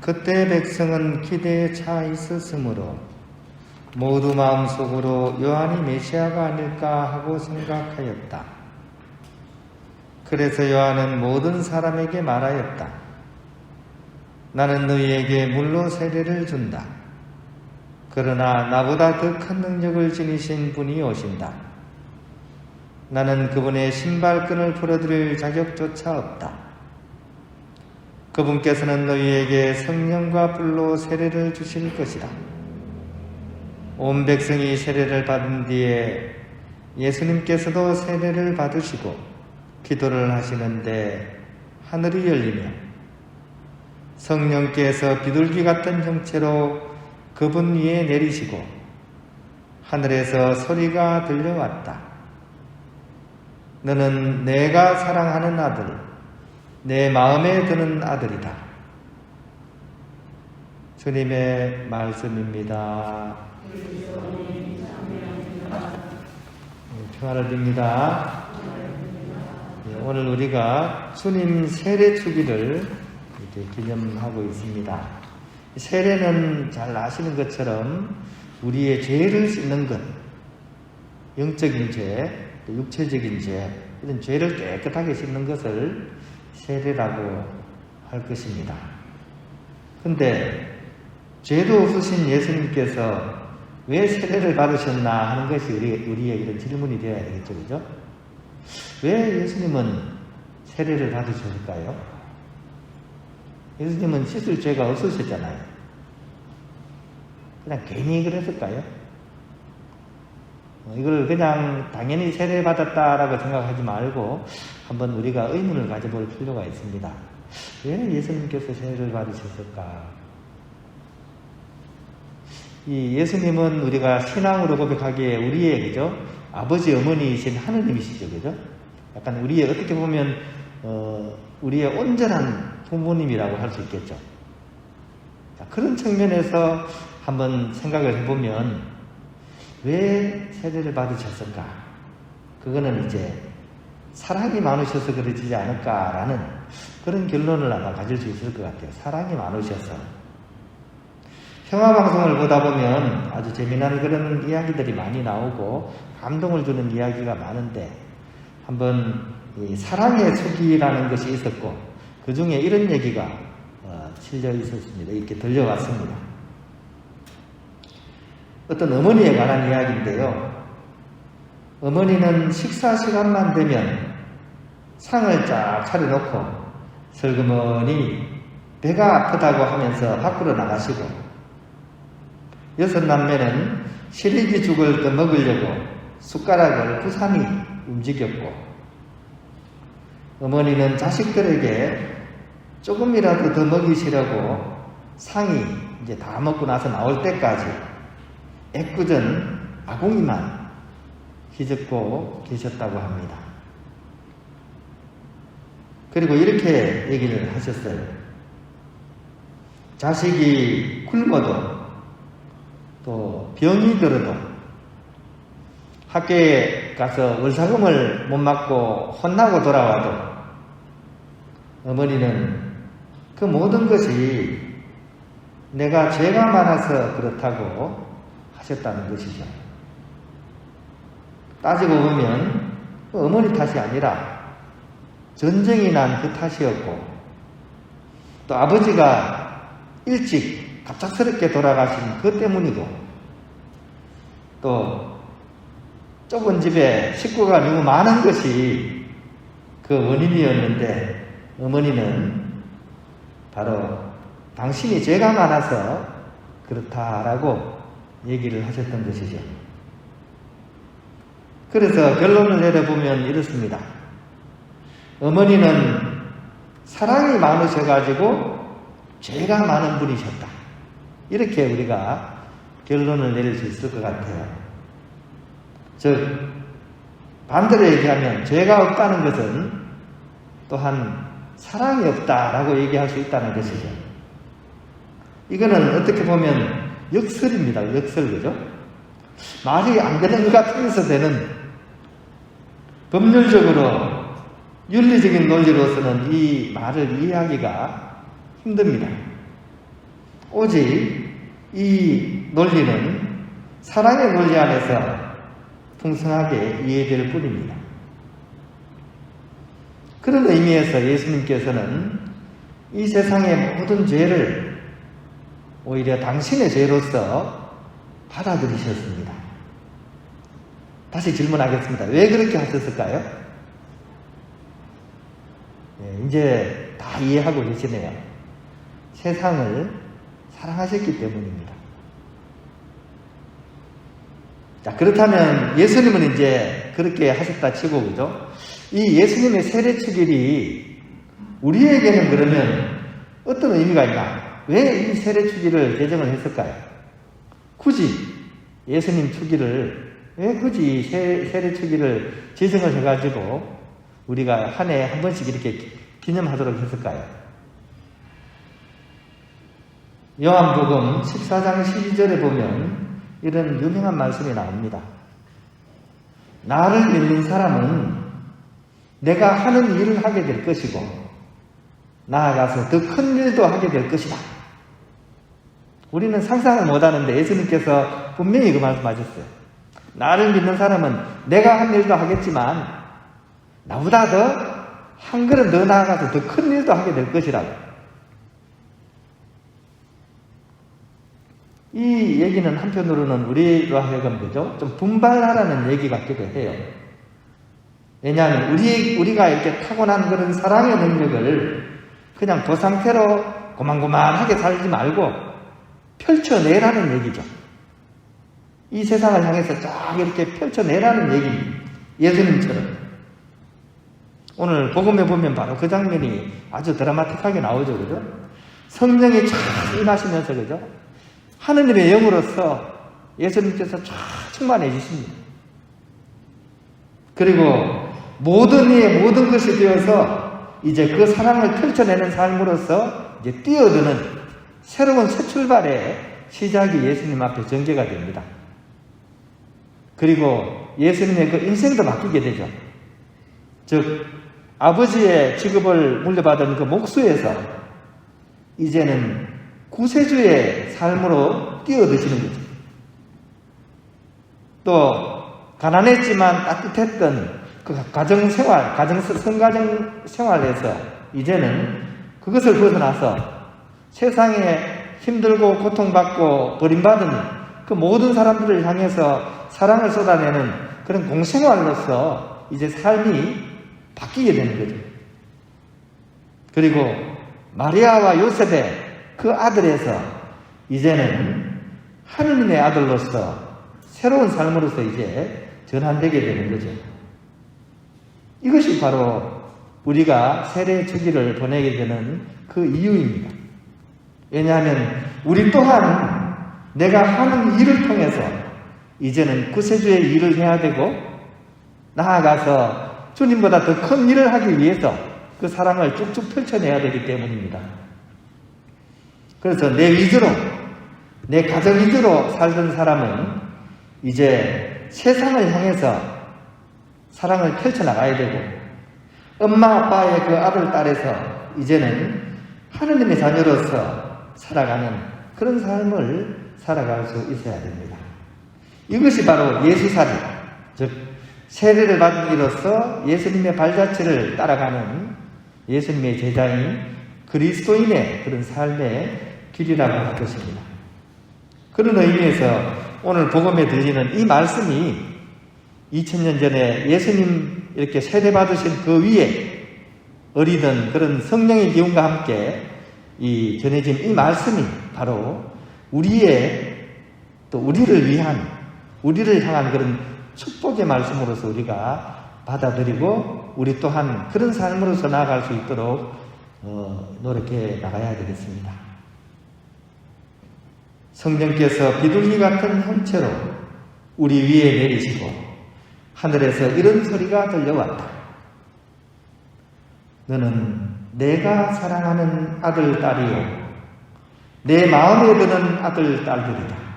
그때 백성은 기대에 차 있었으므로 모두 마음속으로 요한이 메시아가 아닐까 하고 생각하였다. 그래서 요한은 모든 사람에게 말하였다. 나는 너희에게 물로 세례를 준다. 그러나 나보다 더 큰 능력을 지니신 분이 오신다. 나는 그분의 신발끈을 풀어드릴 자격조차 없다. 그분께서는 너희에게 성령과 불로 세례를 주실 것이다. 온 백성이 세례를 받은 뒤에 예수님께서도 세례를 받으시고 기도를 하시는데 하늘이 열리며 성령께서 비둘기 같은 형체로 그분 위에 내리시고 하늘에서 소리가 들려왔다. 너는 내가 사랑하는 아들, 내 마음에 드는 아들이다. 주님의 말씀입니다. 평화를 빕니다. 예, 오늘 우리가 주님 세례 주기를 이렇게 기념하고 있습니다. 세례는 잘 아시는 것처럼 우리의 죄를 씻는 것, 영적인 죄, 또 육체적인 죄, 이런 죄를 깨끗하게 씻는 것을 세례라고 할 것입니다. 근데 죄도 없으신 예수님께서 왜 세례를 받으셨나 하는 것이 우리, 우리의 이런 질문이 되어야 되겠죠, 그죠? 왜 예수님은 세례를 받으셨을까요? 예수님은 씻을 죄가 없으셨잖아요. 그냥 괜히 그랬을까요? 어, 이걸 그냥 당연히 세례 받았다라고 생각하지 말고 한번 우리가 의문을 가져볼 필요가 있습니다. 왜 예수님께서 세례를 받으셨을까? 이 예수님은 우리가 신앙으로 고백하기에 우리의 그죠 아버지 어머니이신 하느님이시죠 그죠? 약간 우리의 어떻게 보면 어, 우리의 온전한 부모님이라고 할 수 있겠죠. 자, 그런 측면에서 한번 생각을 해보면 왜 세례를 받으셨을까? 그거는 이제 사랑이 많으셔서 그러지 않을까라는 그런 결론을 아마 가질 수 있을 것 같아요. 사랑이 많으셔서. 평화방송을 보다 보면 아주 재미난 그런 이야기들이 많이 나오고 감동을 주는 이야기가 많은데 한번 사랑의 수기라는 것이 있었고 그 중에 이런 얘기가 어, 실려 있었습니다. 이렇게 들려왔습니다. 어떤 어머니에 관한 이야기인데요. 어머니는 식사 시간만 되면 상을 쫙 차려놓고 슬그머니 배가 아프다고 하면서 밖으로 나가시고 여섯 남매는 시래기 죽을 더 먹으려고 숟가락을 부산히 움직였고 어머니는 자식들에게 조금이라도 더 먹이시려고 상이 이제 다 먹고 나서 나올 때까지 애꿎은 아궁이만 휘젓고 계셨다고 합니다. 그리고 이렇게 얘기를 하셨어요. 자식이 굶어도 또 병이 들어도 학교에 가서 월사금을 못 맞고 혼나고 돌아와도 어머니는 그 모든 것이 내가 죄가 많아서 그렇다고 하셨다는 것이죠. 따지고 보면 그 어머니 탓이 아니라 전쟁이 난 그 탓이었고 또 아버지가 일찍 갑작스럽게 돌아가신 그 때문이고 또 좁은 집에 식구가 너무 많은 것이 그 원인이었는데 어머니는 바로 당신이 죄가 많아서 그렇다라고 얘기를 하셨던 것이죠. 그래서 결론을 내려보면 이렇습니다. 어머니는 사랑이 많으셔가지고 죄가 많은 분이셨다. 이렇게 우리가 결론을 내릴 수 있을 것 같아요. 즉, 반대로 얘기하면 죄가 없다는 것은 또한 사랑이 없다라고 얘기할 수 있다는 것이죠. 이거는 어떻게 보면 역설입니다. 역설, 그죠? 말이 안 되는 것 같으면서 되는 법률적으로 윤리적인 논리로서는 이 말을 이해하기가 힘듭니다. 오직 이 논리는 사랑의 논리 안에서 풍성하게 이해될 뿐입니다. 그런 의미에서 예수님께서는 이 세상의 모든 죄를 오히려 당신의 죄로서 받아들이셨습니다. 다시 질문하겠습니다. 왜 그렇게 하셨을까요? 네, 이제 다 이해하고 계시네요. 세상을 사랑하셨기 때문입니다. 자, 그렇다면 예수님은 이제 그렇게 하셨다 치고, 그죠? 이 예수님의 세례 축일이 우리에게는 그러면 어떤 의미가 있나? 왜 이 세례축일을 제정을 했을까요? 굳이 예수님 축일을, 왜 굳이 세례축일을 제정을 해가지고 우리가 한해한 번씩 이렇게 기념하도록 했을까요? 요한복음 14장 12절에 보면 이런 유명한 말씀이 나옵니다. 나를 믿는 사람은 내가 하는 일을 하게 될 것이고 나아가서 더 큰 일도 하게 될 것이다. 우리는 상상을 못하는데 예수님께서 분명히 그 말씀하셨어요. 나를 믿는 사람은 내가 한 일도 하겠지만 나보다 더 한 걸음 더 나아가서 더 큰 일도 하게 될 것이라고. 이 얘기는 한편으로는 우리로 하여금 그죠? 좀 분발하라는 얘기 같기도 해요. 왜냐하면 우리, 우리가 이렇게 타고난 그런 사랑의 능력을 그냥 그 상태로 고만고만하게 살지 말고 펼쳐내라는 얘기죠. 이 세상을 향해서 쫙 이렇게 펼쳐내라는 얘기입니다. 예수님처럼. 오늘 복음에 보면 바로 그 장면이 아주 드라마틱하게 나오죠. 그죠? 성령이 쫙 임하시면서 그죠? 하느님의 영으로서 예수님께서 쫙 충만해 주십니다. 그리고 모든 이의 모든 것이 되어서 이제 그 사랑을 펼쳐내는 삶으로서 이제 뛰어드는 새로운 새 출발의 시작이 예수님 앞에 전개가 됩니다. 그리고 예수님의 그 인생도 바뀌게 되죠. 즉, 아버지의 직업을 물려받은 그 목수에서 이제는 구세주의 삶으로 뛰어드시는 거죠. 또, 가난했지만 따뜻했던 그 가정 생활, 가정, 성가정 생활에서 이제는 그것을 벗어나서 세상에 힘들고 고통받고 버림받은 그 모든 사람들을 향해서 사랑을 쏟아내는 그런 공생활로서 이제 삶이 바뀌게 되는 거죠. 그리고 마리아와 요셉의 그 아들에서 이제는 하느님의 아들로서 새로운 삶으로서 이제 전환되게 되는 거죠. 이것이 바로 우리가 세례 주기를 보내게 되는 그 이유입니다. 왜냐하면 우리 또한 내가 하는 일을 통해서 이제는 구세주의 일을 해야 되고 나아가서 주님보다 더 큰 일을 하기 위해서 그 사랑을 쭉쭉 펼쳐내야 되기 때문입니다. 그래서 내 위주로, 내 가정 위주로 살던 사람은 이제 세상을 향해서 사랑을 펼쳐나가야 되고, 엄마 아빠의 그 아들, 딸에서 이제는 하느님의 자녀로서 살아가는 그런 삶을 살아갈 수 있어야 됩니다. 이것이 바로 예수살이, 즉, 세례를 받은 이로써 예수님의 발자취를 따라가는 예수님의 제자인 그리스도인의 그런 삶의 길이라고 할 것입니다. 그런 의미에서 오늘 복음에 들리는 이 말씀이 2000년 전에 예수님 이렇게 세례받으신 그 위에 어리던 그런 성령의 기운과 함께 이 전해진 이 말씀이 바로 우리의 또 우리를 위한 우리를 향한 그런 축복의 말씀으로서 우리가 받아들이고 우리 또한 그런 삶으로서 나아갈 수 있도록 어, 노력해 나가야 되겠습니다. 성령께서 비둘기 같은 형체로 우리 위에 내리시고 하늘에서 이런 소리가 들려왔다. 너는 내가 사랑하는 아들, 딸이요. 내 마음에 드는 아들, 딸들이다.